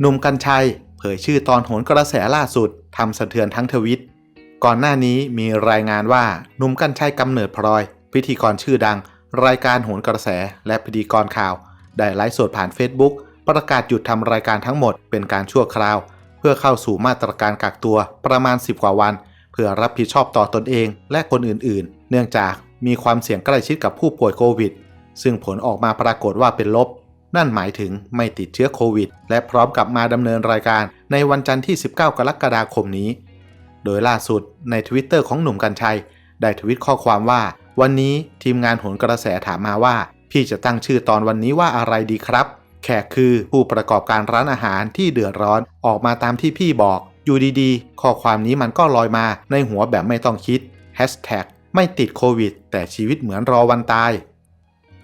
หนุ่มกัญชัย เผยชื่อตอนโหนกระแสล่าสุดทำสะเทือนทั้งทวิต ก่อนหน้านี้มีรายงานว่าหนุ่มกัญชัยกำเนิดพลอย พิธีกรชื่อดัง รายการโหนกระแสและพิธีกรข่าว ได้ไลฟ์สดผ่าน Facebook ประกาศหยุดทำรายการทั้งหมดเป็นการชั่วคราว เพื่อเข้าสู่มาตรการกักตัวประมาณ 10 กว่าวัน เพื่อรับผิดชอบต่อตนเองและคนอื่นๆ เนื่องจากมีความเสี่ยงใกล้ชิดกับผู้ป่วยโควิด ซึ่งผลออกมาปรากฏว่าเป็นลบ นั่นหมายถึงไม่ติดเชื้อโควิด และพร้อมกลับมาดำเนินรายการในวันจันทร์ที่ 19 กรกฎาคมนี้ โดยล่าสุดในทวิตเตอร์ของหนุ่มกัญชัย ได้ทวิตข้อความว่า วันนี้ทีมงานโหนกระแสถามมาว่า พี่จะตั้งชื่อตอนวันนี้ว่าอะไรดีครับ แขกคือผู้ประกอบการร้านอาหารที่เดือดร้อนออกมาตามที่พี่บอกอยู่ดีๆ ข้อความนี้มันก็ลอยมาในหัวแบบไม่ต้องคิด Hashtag ไม่ติดโควิด แต่ชีวิตเหมือนรอวันตาย